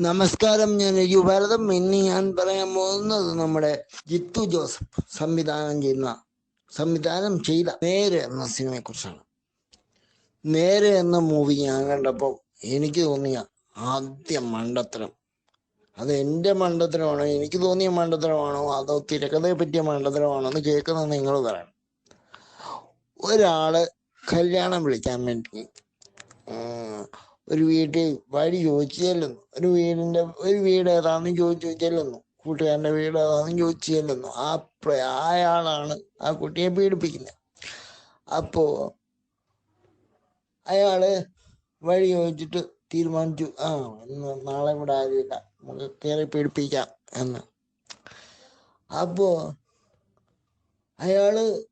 നമസ്കാരം ഞാൻ യുഭാരതം ഇന്ന് ഞാൻ പറയാൻ പോകുന്നത് നമ്മുടെ ജിത്തു ജോസഫ് സംവിധാനം ചെയ്യുന്ന സംവിധാനം ചെയ്ത നേര് എന്ന സിനിമയെ കുറിച്ചാണ് നേര് എന്ന മൂവി ഞാൻ കണ്ടപ്പോൾ എനിക്ക് തോന്നിയ ആദ്യ മണ്ടത്തരം. അത് എന്റെ മണ്ടത്തരമാണോ എനിക്ക് തോന്നിയ മണ്ടത്തരമാണോ അതോ തിരക്കഥയെ പറ്റിയ മണ്ടത്തരമാണോ എന്ന് കേൾക്കുന്നത് നിങ്ങൾ പറയണം. ഒരാൾ കല്യാണം വിളിക്കാൻ വേണ്ടി ഒരു വീട്ടിൽ വഴി ചോദിച്ചു ചെല്ലുന്നു ഒരു വീടിന്റെ ഒരു വീട് ഏതാണെന്ന് ചോദിച്ചു ചെല്ലുന്നു കൂട്ടുകാരന്റെ വീട് ഏതാണെന്ന് ചോദിച്ചു ചെല്ലുന്നു ആ അയാളാണ് ആ കുട്ടിയെ പീഡിപ്പിക്കുന്നത്. അപ്പോ അയാൾ വഴി ചോദിച്ചിട്ട് തീരുമാനിച്ചു. ആ ഇന്ന് നാളെ ഇവിടെ ആരുമില്ല. നമുക്ക് കയറി പീഡിപ്പിക്കാം എന്ന്. അപ്പോ അയാൾ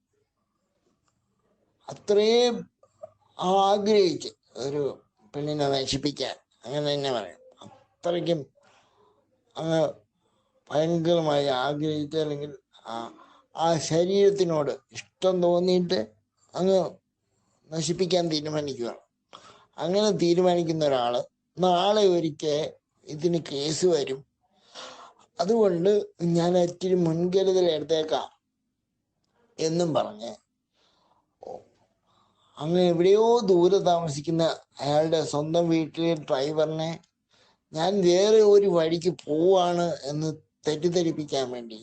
അത്രയും ആഗ്രഹിച്ച് ഒരു പെണ്ണിനെ നശിപ്പിക്കാൻ. അങ്ങനെ തന്നെ പറയാം. അത്രയ്ക്കും അങ്ങ് ഭയങ്കരമായി ആഗ്രഹിച്ച് അല്ലെങ്കിൽ ആ ആ ശരീരത്തിനോട് ഇഷ്ടം തോന്നിയിട്ട് അങ്ങ് നശിപ്പിക്കാൻ തീരുമാനിക്കുക അങ്ങനെ തീരുമാനിക്കുന്ന ഒരാൾ നാളെ ഒരിക്കൽ ഇതിന് കേസ് വരും. അതുകൊണ്ട് ഞാൻ ഇച്ചിരി മുൻകരുതൽ എടുത്തേക്കാം എന്നും പറഞ്ഞ് അങ്ങ് എവിടെയോ ദൂരെ താമസിക്കുന്ന അയാളുടെ സ്വന്തം വീട്ടിലെ ഡ്രൈവറിനെ ഞാൻ വേറെ ഒരു വഴിക്ക് പോവാണ് എന്ന് തെറ്റിദ്ധരിപ്പിക്കാൻ വേണ്ടി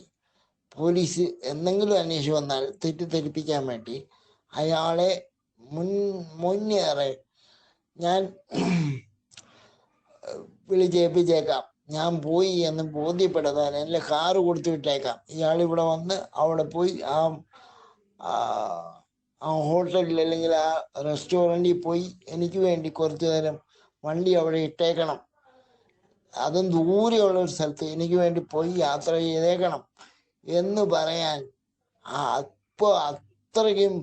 പോലീസ് എന്തെങ്കിലും അന്വേഷിച്ച് വന്നാൽ തെറ്റിദ്ധരിപ്പിക്കാൻ വേണ്ടി അയാളെ മുൻ മുന്നേറെ ഞാൻ വിളിച്ചേൽപ്പിച്ചേക്കാം ഞാൻ പോയി എന്ന് ബോധ്യപ്പെടുത്താൻ എന്റെ കാറ് കൊടുത്തു വിട്ടേക്കാം. ഇയാൾ ഇവിടെ വന്ന് അവിടെ പോയി ആ ആ ഹോട്ടലിൽ അല്ലെങ്കിൽ ആ റെസ്റ്റോറന്റിൽ പോയി എനിക്ക് വേണ്ടി കുറച്ചു നേരം വണ്ടി അവിടെ ഇട്ടേക്കണം. അതും ദൂരെയുള്ള ഒരു സ്ഥലത്ത് എനിക്ക് വേണ്ടി പോയി യാത്ര ചെയ്തേക്കണം എന്ന് പറയാൻ അപ്പോൾ അത്രയ്ക്കും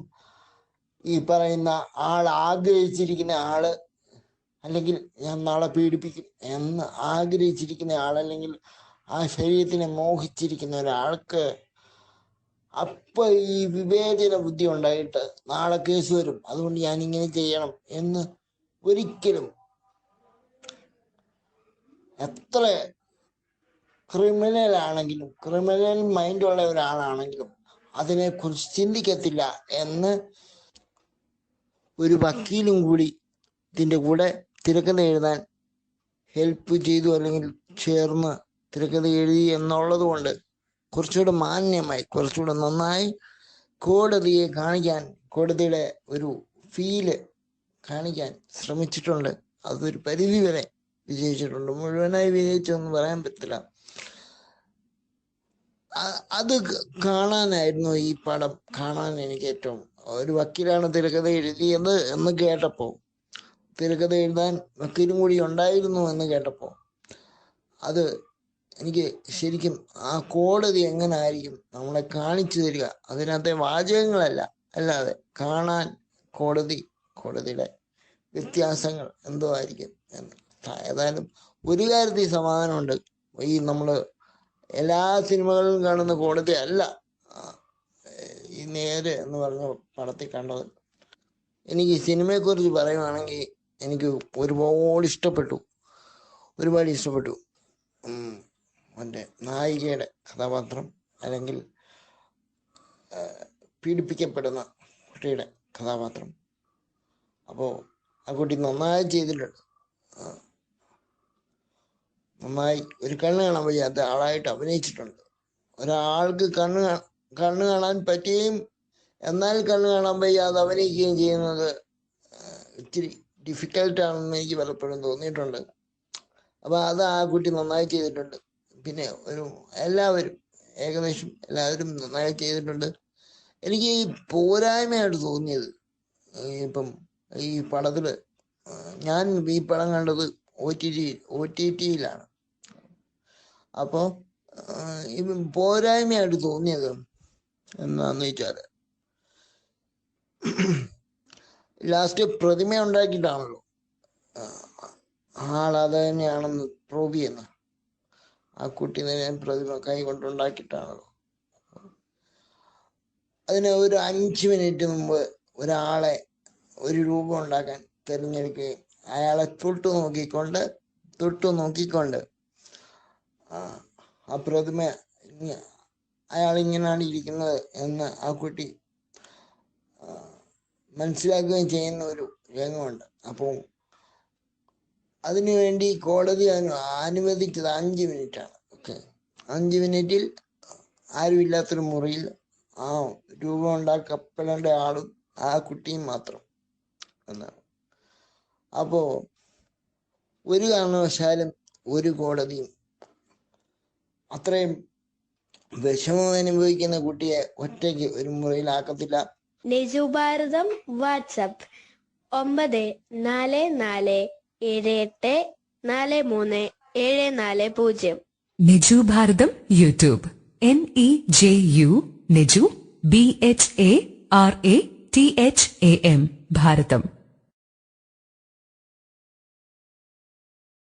ഈ പറയുന്ന ആൾ ആഗ്രഹിച്ചിരിക്കുന്ന ആൾ അല്ലെങ്കിൽ ഞാൻ നാളെ പീഡിപ്പിക്കും എന്ന് ആഗ്രഹിച്ചിരിക്കുന്ന അല്ലെങ്കിൽ ആ ശരീരത്തിനെ മോഹിച്ചിരിക്കുന്ന ഒരാൾക്ക് അപ്പൊ ഈ വിവേചന ബുദ്ധി ഉണ്ടായിട്ട് നാളെ കേസ് വരും. അതുകൊണ്ട് ഞാൻ ഇങ്ങനെ ചെയ്യണം എന്ന് ഒരിക്കലും എത്ര ക്രിമിനൽ ആണെങ്കിലും ക്രിമിനൽ മൈൻഡ് ഉള്ള ഒരാളാണെങ്കിലും അതിനെ കുറിച്ച് ചിന്തിക്കത്തില്ല എന്ന് ഒരു വക്കീലും കൂടി ഇതിന്റെ കൂടെ തിരക്കഥ എഴുതാൻ ഹെൽപ്പ് ചെയ്തു അല്ലെങ്കിൽ ചേർന്ന് തിരക്കഥ എഴുതി എന്നുള്ളത് കൊണ്ട് കുറച്ചുകൂടെ മാന്യമായി കുറച്ചുകൂടെ നന്നായി കോടതിയെ കാണിക്കാൻ കോടതിയുടെ ഒരു ഫീൽ കാണിക്കാൻ ശ്രമിച്ചിട്ടുണ്ട്. അതൊരു പരിധി വരെ വിജയിച്ചിട്ടുണ്ട്. മുഴുവനായി വിജയിച്ചെന്ന് പറയാൻ പറ്റില്ല. അത് കാണാനായിരുന്നു ഈ പടം കാണാൻ എനിക്ക് ഏറ്റവും ഒരു വക്കീലാണ് തിരക്കഥ എഴുതിയത് എന്ന് കേട്ടപ്പോ തിരക്കഥ എഴുതാൻ വക്കീലും കൂടി ഉണ്ടായിരുന്നു എന്ന് കേട്ടപ്പോ അത് എനിക്ക് ശരിക്കും ആ കോടതി എങ്ങനെ ആയിരിക്കും നമ്മളെ കാണിച്ചു തരിക? അതിനകത്തെ വാചകങ്ങളല്ല അല്ലാതെ കാണാൻ കോടതി കോടതിയുടെ വ്യത്യാസങ്ങൾ എന്തോ ആയിരിക്കും ഏതായാലും ഒരു കാര്യത്തിൽ സമാധാനമുണ്ട്. ഈ നമ്മൾ എല്ലാ സിനിമകളിലും കാണുന്ന കോടതി അല്ല. ഈ നേര് എന്ന് പറഞ്ഞ പടത്തിൽ കണ്ടത്. എനിക്ക് സിനിമയെക്കുറിച്ച് പറയുവാണെങ്കിൽ എനിക്ക് ഒരുപാട് ഇഷ്ടപ്പെട്ടു. ഒരുപാട് ഇഷ്ടപ്പെട്ടു. മറ്റേ നായികയുടെ കഥാപാത്രം അല്ലെങ്കിൽ പീഡിപ്പിക്കപ്പെടുന്ന കുട്ടിയുടെ കഥാപാത്രം. അപ്പോൾ ആ കുട്ടി നന്നായി ചെയ്തിട്ടുണ്ട്. നന്നായി ഒരു കണ്ണ് കാണാൻ വയ്യാത്ത ആളായിട്ട് അഭിനയിച്ചിട്ടുണ്ട്. ഒരാൾക്ക് കണ്ണ് കണ്ണ് കാണാൻ പറ്റുകയും എന്നാൽ കണ്ണ് കാണാൻ വയ്യാതെ അഭിനയിക്കുകയും ചെയ്യുന്നത് ഇച്ചിരി ഡിഫിക്കൽട്ടാണെന്ന് എനിക്ക് പലപ്പോഴും തോന്നിയിട്ടുണ്ട്. അപ്പൊ അത് ആ കുട്ടി നന്നായി ചെയ്തിട്ടുണ്ട്. പിന്നെ ഒരു എല്ലാവരും ഏകദേശം എല്ലാവരും നന്നായി ചെയ്തിട്ടുണ്ട്. എനിക്ക് ഈ പോരായ്മയായിട്ട് തോന്നിയത് ഇപ്പം ഈ പടത്തിൽ ഞാൻ ഈ പടം കണ്ടത് O T T O T ടിയിലാണ് അപ്പോൾ ഇപ്പം പോരായ്മയായിട്ട് തോന്നിയത് എന്താന്ന് വെച്ചാൽ ലാസ്റ്റ് പ്രതിമ ഉണ്ടാക്കിയിട്ടാണല്ലോ ആൾ അത് തന്നെയാണെന്ന് പ്രൂവ് ചെയ്യുന്ന ആ കുട്ടീനെ ഞാൻ പ്രതിമ കൈ കൊണ്ടുണ്ടാക്കിയിട്ടാണല്ലോ. അതിന് ഒരു അഞ്ച് മിനിറ്റ് മുമ്പ് ഒരാളെ ഒരു രൂപം ഉണ്ടാക്കാൻ തിരഞ്ഞെടുക്കുകയും അയാളെ തൊട്ടു നോക്കിക്കൊണ്ട് തൊട്ടു നോക്കിക്കൊണ്ട് ആ, പ്രതിമ അയാൾ ഇങ്ങനെയാണ് ഇരിക്കുന്നത് എന്ന് ആ കുട്ടി മനസ്സിലാക്കുകയും ചെയ്യുന്ന ഒരു രംഗമുണ്ട്. അപ്പോൾ അതിനുവേണ്ടി കോടതി അനു അനുവദിച്ചത് അഞ്ച് മിനിറ്റാണ്. ഓക്കെ. അഞ്ച് മിനിറ്റിൽ ആരുമില്ലാത്തൊരു മുറിയിൽ ആ രൂപം ഉണ്ടാക്കപ്പെടേണ്ട ആളും ആ കുട്ടിയും മാത്രം എന്നാണ്. അപ്പോ ഒരു കാരണവശാലും ഒരു കോടതിയും അത്രയും വിഷമം അനുഭവിക്കുന്ന കുട്ടിയെ ഒറ്റയ്ക്ക് ഒരു മുറിയിലാക്കത്തില്ല നിജുഭാരതം വാട്സപ്പ് ഒമ്പത് നാല് നാല് ഏഴ് എട്ട് നാല് മൂന്ന് ഏഴ് നാല് പൂജ്യം. Niju Bharatham YouTube. N I J U Niju B H A R A T H A M Bharatham.